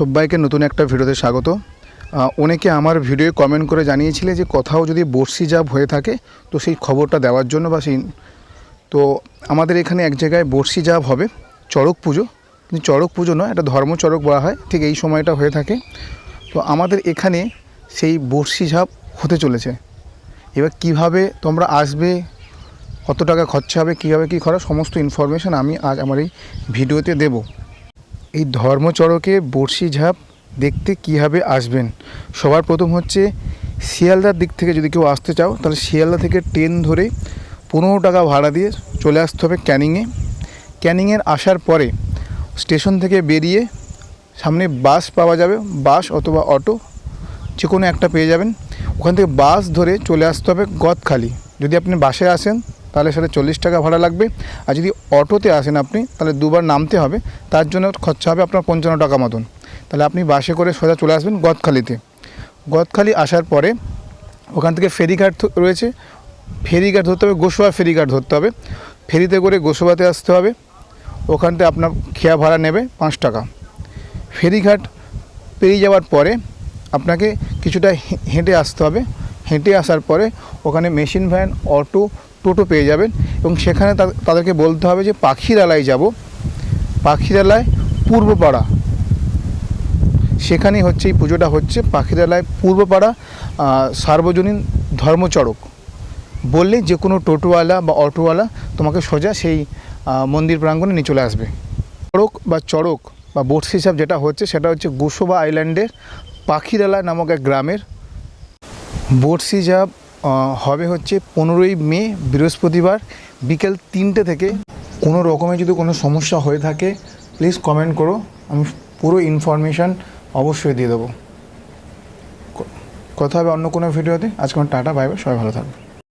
সবাইকে নতুন একটা ভিডিওতে স্বাগত। অনেকে আমার ভিডিও কমেন্ট করে জানিয়েছিলে যে কোথাও যদি বর্ষি জাপ হয়ে থাকে, তো সেই খবরটা দেওয়ার জন্য বা সেই তো আমাদের এখানে এক জায়গায় বর্ষি জাপ হবে, চড়ক পুজো। কিন্তু চড়ক পুজো নয়, এটা ধর্ম চড়ক বলা হয়, ঠিক এই সময়টা হয়ে থাকে। তো আমাদের এখানে সেই বর্ষি ঝাপ হতে চলেছে। এবার কীভাবে তোমরা আসবে, কত টাকা খরচা হবে, কীভাবে কী করা সমস্ত ইনফরমেশান আমি আজ আমার এই ভিডিওতে দেবো। এই ধর্মচড়কে বড়শি ঝাপ দেখতে কীভাবে আসবেন? সবার প্রথম হচ্ছে শিয়ালদার দিক থেকে যদি কেউ আসতে চাও, তাহলে শিয়ালদা থেকে ট্রেন ধরে পনেরো টাকা ভাড়া দিয়ে চলে আসতে হবে ক্যানিংয়ে। ক্যানিংয়ের আসার পরে স্টেশন থেকে বেরিয়ে সামনে বাস পাওয়া যাবে, বাস অথবা অটো, যে কোনো একটা পেয়ে যাবেন। ওখান থেকে বাস ধরে চলে আসতে হবে গদখালি। যদি আপনি বাসে আসেন তাহলে সেটা চল্লিশ টাকা ভাড়া লাগবে। আর যদি অটোতে আসেন আপনি, তাহলে দুবার নামতে হবে। তার জন্য খরচা হবে আপনার পঞ্চান্ন টাকা মতন। তাহলে আপনি বাসে করে সোজা চলে আসবেন গদখালিতে। গদখালি আসার পরে ওখান থেকে ফেরিঘাট রয়েছে। ফেরিঘাট ধরতে হবে গোসবা ফেরিঘাট ধরতে হবে। ফেরিতে করে গোসবাতে আসতে হবে। ওখান থেকে আপনার খেয়া ভাড়া নেবে পাঁচ টাকা। ফেরিঘাট পেরিয়ে যাওয়ার পরে আপনাকে কিছুটা হেঁটে আসতে হবে। হেঁটে আসার পরে ওখানে মেশিন ভ্যান, অটো টোটো পেয়ে যাবেন এবং সেখানে তাদেরকে বলতে হবে যে পাখিরালায় যাব। পাখিরালায় পূর্বপাড়া। সেখানেই হচ্ছে এই পুজোটা হচ্ছে। পাখিরালায় পূর্বপাড়া সার্বজনীন ধর্মচড়ক। বললে যে কোনো টোটোওয়ালা বা অটোওয়ালা তোমাকে সোজা সেই মন্দির প্রাঙ্গণে নিয়ে চলে আসবে। চড়ক বা চড়ক বা বোটস হিসাব যেটা হচ্ছে সেটা হচ্ছে গোসবা আইল্যান্ডের পাখিরালা নামক এক গ্রামের। আহ, হবে হচ্ছে পনেরোই মে, বৃহস্পতিবার, বিকেল তিনটে থেকে। কোনো রকমের যদি কোনো সমস্যা হয়ে থাকে প্লিজ কমেন্ট করো। আমি পুরো ইনফরমেশান অবশ্যই দিয়ে দেবো। কথা হবে অন্য কোনো ভিডিওতে। আজকে আমার টাটা বাইবে সবাই ভালো থাকবে